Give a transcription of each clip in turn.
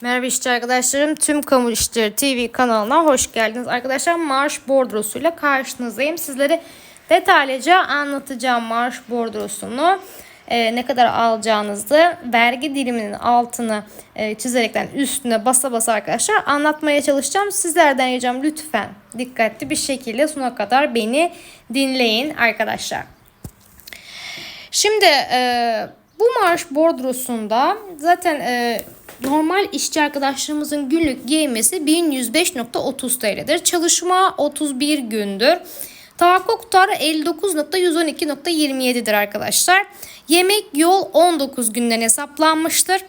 Merhaba işçi arkadaşlarım. Tüm Kamu İşçileri TV kanalına hoş geldiniz. Arkadaşlar maaş bordrosuyla karşınızdayım. Sizlere detaylıca anlatacağım maaş bordrosunu. Ee, ne kadar alacağınızı vergi diliminin altını e, çizerekten üstüne basa basa arkadaşlar anlatmaya çalışacağım. Sizlerden ricam lütfen dikkatli bir şekilde sona kadar beni dinleyin arkadaşlar. Şimdi e, bu maaş bordrosunda zaten e, normal işçi arkadaşlarımızın günlük giymesi 1105.30 TL'dir. Çalışma 31 gündür. Tahakkuk tutarı 59.112.27'dir arkadaşlar. Yemek yol 19 günden hesaplanmıştır.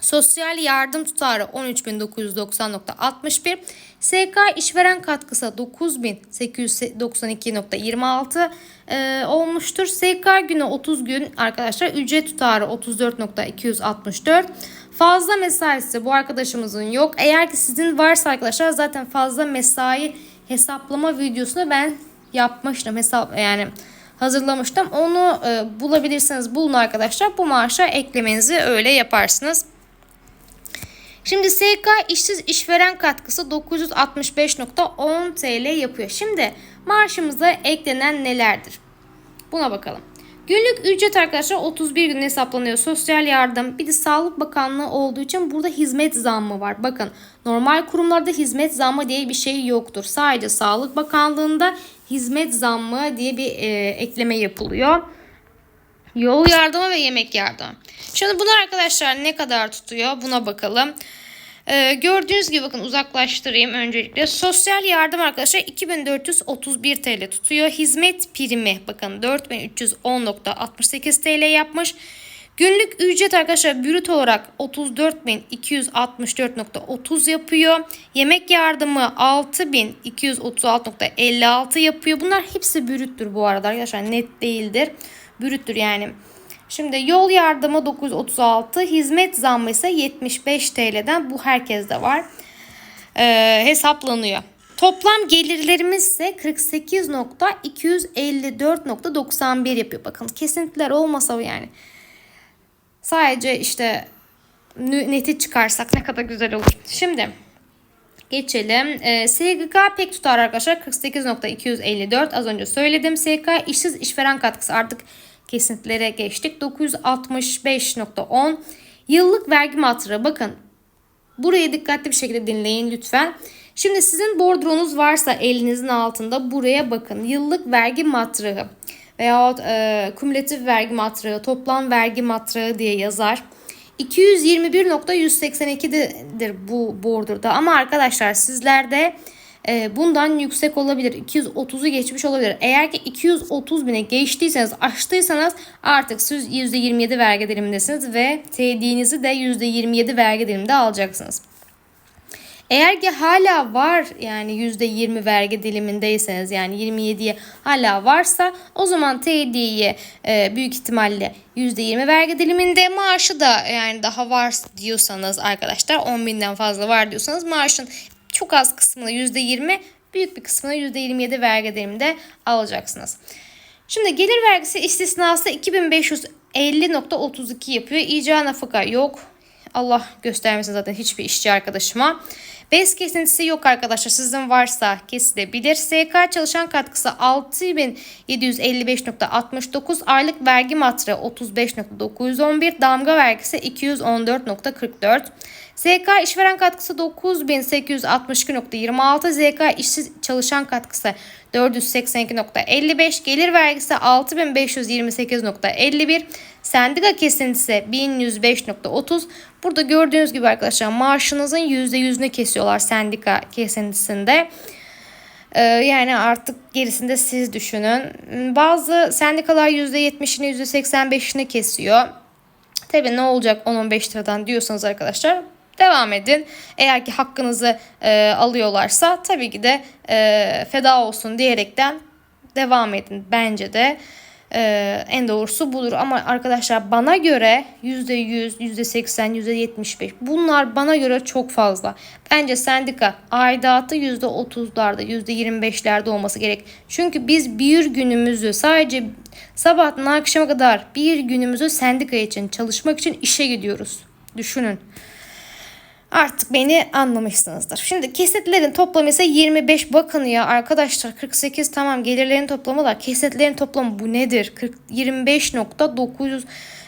Sosyal yardım tutarı 13.990.61. SK işveren katkısı 9.892.26 e, olmuştur. SK günü 30 gün arkadaşlar. Ücret tutarı 34.264. Fazla mesaisi bu arkadaşımızın yok. Eğer ki sizin varsa arkadaşlar zaten fazla mesai hesaplama videosunu ben yapmıştım. Hesap yani hazırlamıştım. Onu e, bulabilirsiniz. Bulun arkadaşlar. Bu maaşa eklemenizi öyle yaparsınız. Şimdi SK işsiz işveren katkısı 965.10 TL yapıyor. Şimdi maaşımıza eklenen nelerdir? Buna bakalım. Günlük ücret arkadaşlar 31 gün hesaplanıyor. Sosyal yardım bir de Sağlık Bakanlığı olduğu için burada hizmet zammı var. Bakın normal kurumlarda hizmet zammı diye bir şey yoktur. Sadece Sağlık Bakanlığı'nda hizmet zammı diye bir e, ekleme yapılıyor. Yol yardımı ve yemek yardımı. Şimdi bunlar arkadaşlar ne kadar tutuyor buna bakalım. Ee, gördüğünüz gibi bakın uzaklaştırayım öncelikle. Sosyal yardım arkadaşlar 2431 TL tutuyor. Hizmet primi bakın 4310.68 TL yapmış. Günlük ücret arkadaşlar brüt olarak 34.264.30 yapıyor. Yemek yardımı 6.236.56 yapıyor. Bunlar hepsi brüttür bu arada arkadaşlar net değildir. Brüttür yani. Şimdi yol yardımı 936, hizmet zammı ise 75 TL'den bu herkeste var. Ee, hesaplanıyor. Toplam gelirlerimiz ise 48.254.91 yapıyor. Bakın kesintiler olmasa yani sadece işte neti çıkarsak ne kadar güzel olur. Şimdi geçelim. Ee, SGK pek tutar arkadaşlar 48.254 az önce söyledim. SK işsiz işveren katkısı artık kesintilere geçtik. 965.10 yıllık vergi matrağı bakın buraya dikkatli bir şekilde dinleyin lütfen. Şimdi sizin bordronuz varsa elinizin altında buraya bakın. Yıllık vergi matrağı veyahut e, kumülatif vergi matrağı, toplam vergi matrağı diye yazar. 221.182'dir bu bordroda ama arkadaşlar sizlerde e, bundan yüksek olabilir. 230'u geçmiş olabilir. Eğer ki 230 bine geçtiyseniz aştıysanız artık siz %27 vergi dilimindesiniz ve TD'nizi de %27 vergi diliminde alacaksınız. Eğer ki hala var yani %20 vergi dilimindeyseniz yani 27'ye hala varsa o zaman TD'ye e, büyük ihtimalle %20 vergi diliminde maaşı da yani daha var diyorsanız arkadaşlar 10 binden fazla var diyorsanız maaşın çok az kısmını %20 büyük bir kısmını %27 vergi diliminde alacaksınız. Şimdi gelir vergisi istisnası 2550.32 yapıyor. İca nafaka yok. Allah göstermesin zaten hiçbir işçi arkadaşıma. BES kesintisi yok arkadaşlar. Sizin varsa kesilebilir. SK çalışan katkısı 6755.69. Aylık vergi matrağı 35.911. Damga vergisi 214.44. ZK işveren katkısı 9862.26. ZK işsiz çalışan katkısı 482.55. Gelir vergisi 6528.51. Sendika kesintisi 1105.30. Burada gördüğünüz gibi arkadaşlar maaşınızın %100'ünü kesiyorlar sendika kesintisinde. Ee, yani artık gerisinde siz düşünün. Bazı sendikalar %70'ini %85'ini kesiyor. Tabi ne olacak 10-15 liradan diyorsanız arkadaşlar devam edin. Eğer ki hakkınızı e, alıyorlarsa tabii ki de e, feda olsun diyerekten devam edin bence de. Ee, en doğrusu budur. Ama arkadaşlar bana göre %100, %80, %75 bunlar bana göre çok fazla. Bence sendika aidatı %30'larda, %25'lerde olması gerek. Çünkü biz bir günümüzü sadece sabahtan akşama kadar bir günümüzü sendika için çalışmak için işe gidiyoruz. Düşünün. Artık beni anlamışsınızdır. Şimdi kesitlerin toplamı ise 25 bakın ya arkadaşlar 48 tamam gelirlerin toplamı da kesitlerin toplamı bu nedir? 40, 25.900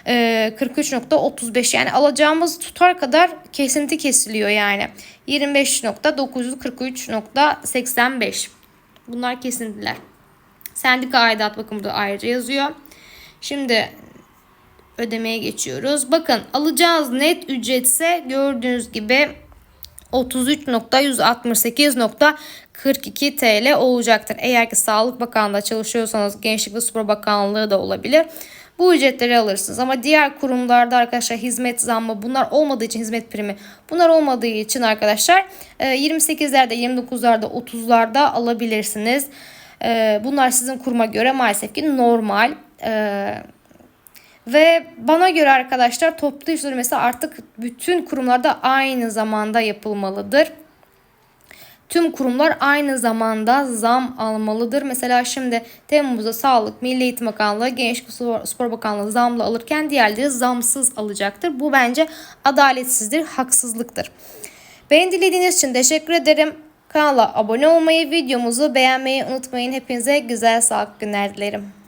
e, 43.35 yani alacağımız tutar kadar kesinti kesiliyor yani. 25.943.85 bunlar kesintiler. Sendika aidat bakın burada ayrıca yazıyor. Şimdi ödemeye geçiyoruz. Bakın alacağınız net ücretse gördüğünüz gibi 33.168.42 TL olacaktır. Eğer ki Sağlık Bakanlığı'nda çalışıyorsanız Gençlik ve Spor Bakanlığı da olabilir. Bu ücretleri alırsınız ama diğer kurumlarda arkadaşlar hizmet zammı bunlar olmadığı için hizmet primi bunlar olmadığı için arkadaşlar 28'lerde 29'larda 30'larda alabilirsiniz. E, Bunlar sizin kuruma göre maalesef ki normal. Ve bana göre arkadaşlar toplu iş ödemesi artık bütün kurumlarda aynı zamanda yapılmalıdır. Tüm kurumlar aynı zamanda zam almalıdır. Mesela şimdi Temmuz'da Sağlık, Milli Eğitim Bakanlığı, Gençlik Spor Bakanlığı zamla alırken diğerleri zamsız alacaktır. Bu bence adaletsizdir, haksızlıktır. Beni dinlediğiniz için teşekkür ederim. Kanala abone olmayı, videomuzu beğenmeyi unutmayın. Hepinize güzel sağlık günler dilerim.